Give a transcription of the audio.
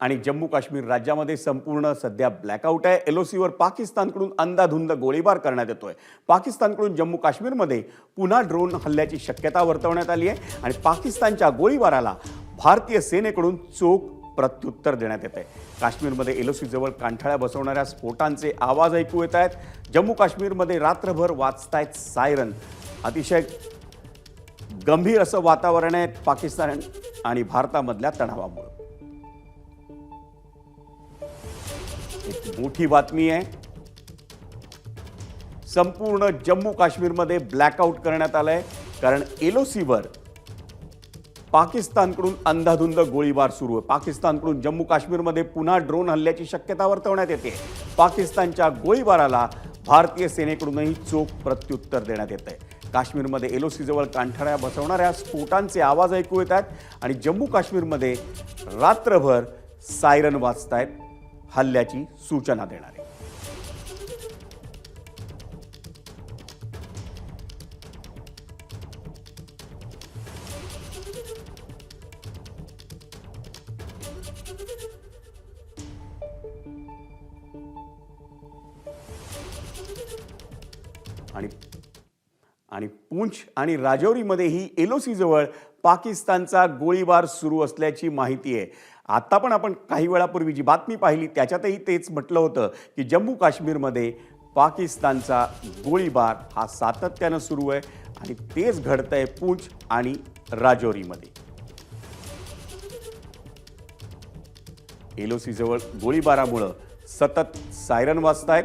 आणि जम्मू काश्मीर राज्यामध्ये संपूर्ण सध्या ब्लॅकआउट आहे. एल ओ सीवर पाकिस्तानकडून अंदाधुंद गोळीबार करण्यात येतोय. पाकिस्तानकडून जम्मू काश्मीरमध्ये पुन्हा ड्रोन हल्ल्याची शक्यता वर्तवण्यात आली आहे आणि पाकिस्तानच्या गोळीबाराला भारतीय सेनेकडून चोख प्रत्युत्तर देण्यात येत आहे काश्मीरमध्ये एल ओ सीजवळ कांठाळ्या बसवणाऱ्या स्फोटांचे आवाज ऐकू येत आहेत. जम्मू काश्मीरमध्ये रात्रभर वाचतायत सायरन अतिशय गंभीर असं वातावरण आहे पाकिस्तान आणि भारतामधल्या तणावामुळे. एक मोठी बातमी आहे. संपूर्ण जम्मू काश्मीरमध्ये ब्लॅकआउट करण्यात आलंय. कारण एलओसीवर पाकिस्तानकडून अंधाधुंद गोळीबार सुरू आहे. पाकिस्तानकडून जम्मू काश्मीरमध्ये पुन्हा ड्रोन हल्ल्याची शक्यता वर्तवण्यात येते. पाकिस्तानच्या गोळीबाराला भारतीय सेनेकडूनही चोख प्रत्युत्तर देण्यात येत आहे काश्मीरमध्ये ओ सीजवळ कांठाळ्या बसवणाऱ्या स्फोटांचे आवाज ऐकू येत आहेत आणि जम्मू काश्मीरमध्ये रात्रभर सायरन वाजतायत. हल्ल्याची सूचना देणारे आणि आणि पूंछ आणि राजौरीमध्येही एलओसी सीजवळ पाकिस्तानचा गोळीबार सुरू असल्याची माहिती आहे. आत्ता पण आपण काही वेळापूर्वी जी बातमी पाहिली त्याच्यातही तेच म्हटलं होतं की जम्मू काश्मीरमध्ये पाकिस्तानचा गोळीबार हा सातत्यानं सुरू आहे आणि तेच घडतंय पूंछ आणि राजौरीमध्ये. एलओसीजवळ गोळीबारामुळं सतत सायरन वाजतायत.